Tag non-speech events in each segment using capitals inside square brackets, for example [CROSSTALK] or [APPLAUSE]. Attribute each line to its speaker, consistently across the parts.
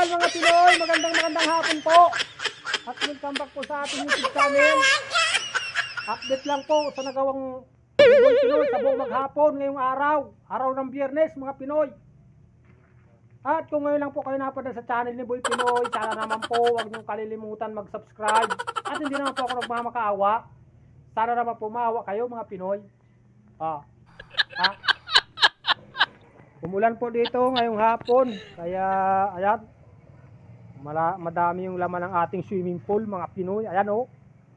Speaker 1: all mga Pinoy, magandang magandang hapon po. At welcome back po sa ating YouTube channel. Update lang po sa nagawang Pinoy sa buong maghapon ngayong araw. Araw ng biyernes mga Pinoy. At kung ngayon lang po kayo napadala sa channel ni Boy Pinoy, sana naman po huwag niyong kalilimutan mag-subscribe. At hindi naman po ako nagmamakaawa. Sana naman po maawa kayo mga Pinoy. Ah. Ha? Umulan po dito ngayong hapon. Kaya, ayan. Mala, madami yung laman ng ating swimming pool, mga Pinoy. Ayan o.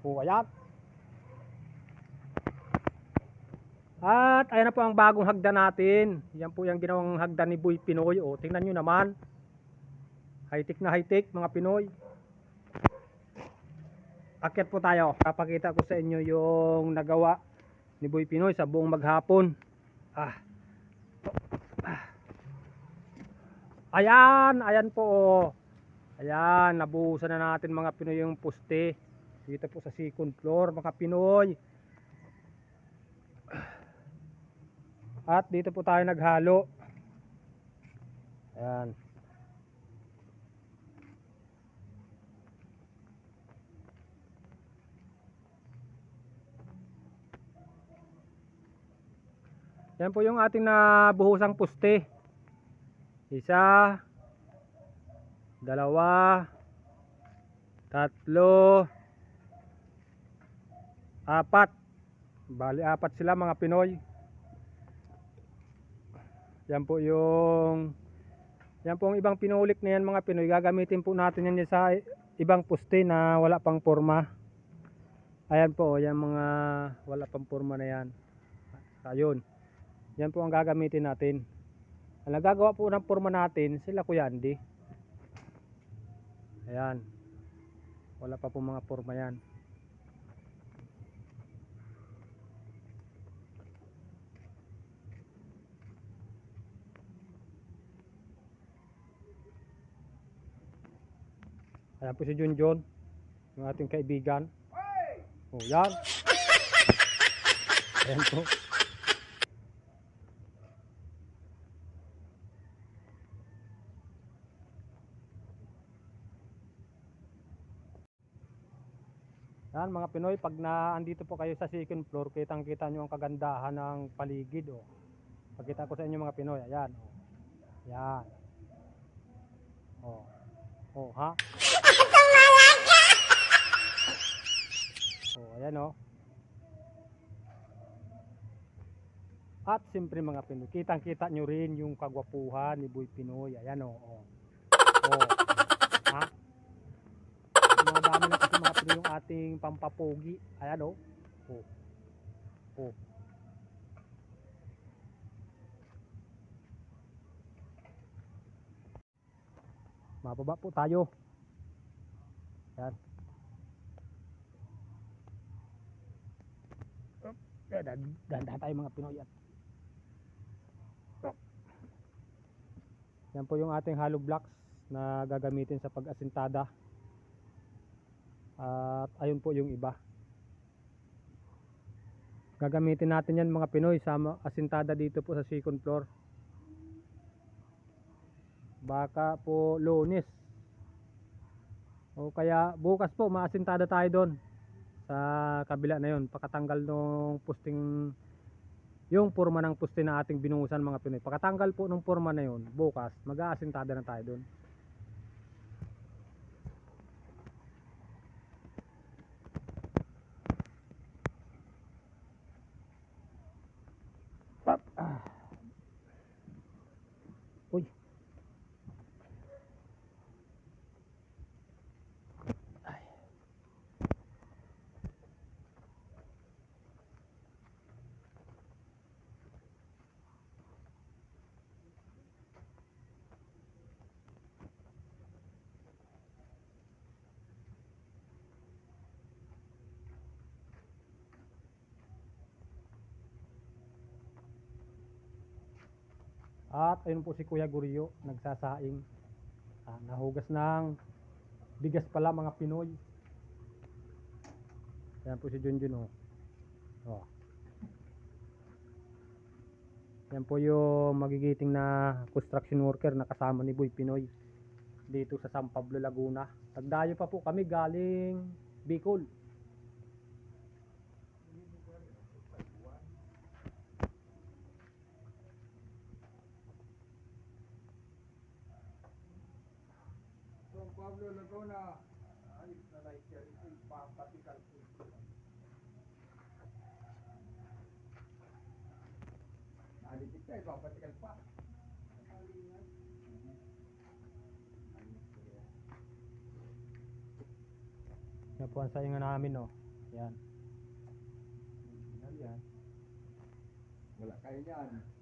Speaker 1: Oh. oh, ayan. At ayan na po ang bagong hagdan natin. Yan po yung ginawang hagdan ni Boy Pinoy. O, tingnan nyo naman. High-tech na high-tech, mga Pinoy. Akyat po tayo. Kapakita ko sa inyo yung nagawa ni Boy Pinoy sa buong maghapon. Ah. Ayan, ayan po. oh. Ayan, nabuhusan na natin mga Pinoy yung poste. Dito po sa second floor, mga Pinoy. At dito po tayo naghalo. Ayan. Yan po yung ating nabuhusang poste. Isa, dalawa, tatlo, apat. Bali apat sila mga Pinoy. Yan po yung yan po ang ibang pinulik na yan mga Pinoy. Gagamitin po natin yan sa ibang poste na wala pang forma. Ayan po, yan mga wala pang forma na yan. Ayun. Yan po ang gagamitin natin. Ang nagagawa po ng forma natin, sila Kuya Andy. Ayan. Wala pa po mga forma yan. Ayan po si Junjun. Yung ating kaibigan. Oh, yan. Ayan po. Yan mga Pinoy, pag na andito po kayo sa second floor, kitang kita nyo ang kagandahan ng paligid. Oh. Pagkita ko sa inyo mga Pinoy, ayan. Oh. Yan. Oh. Oh, ha? [LAUGHS] Oh, ayan oh. At siyempre mga Pinoy, kitang kita nyo rin yung kagwapuhan ni Boy Pinoy. Ayan oh. Oh. oh. Ha? Mga dami Pinoy yung ating pampapogi. Ayan oh. Oh. Oh. Mababa po tayo. Yan. Dahan-dahan tayo mga Pinoy at Yan po yung ating hollow blocks na gagamitin sa pag-asintada. At ayun po yung iba. Gagamitin natin yan mga Pinoy sa asintada dito po sa second floor. Baka po lunes. O kaya bukas po maasintada tayo doon sa kabila na yon pakatanggal nung posting yung forma ng poste na ating binuhusan mga Pinoy. Pakatanggal po ng forma na yon bukas mag-aasintada na tayo doon. Oye. At ayun po si Kuya Gurio, nagsasaing. Ah, nahugas ng bigas pala mga Pinoy. Yan po si Junjun oh. oh. Yan po yung magigiting na construction worker na kasama ni Boy Pinoy. dito sa San Pablo, Laguna. Nagdayo pa po kami galing Bicol.
Speaker 2: Pablo Laguna, ayos na like yan, ito'y papatikal po. Nalitik tayo, papatikal pa.
Speaker 1: Yan po ang saingan namin, oh. Yan.
Speaker 2: Yan. Wala kayo niyan.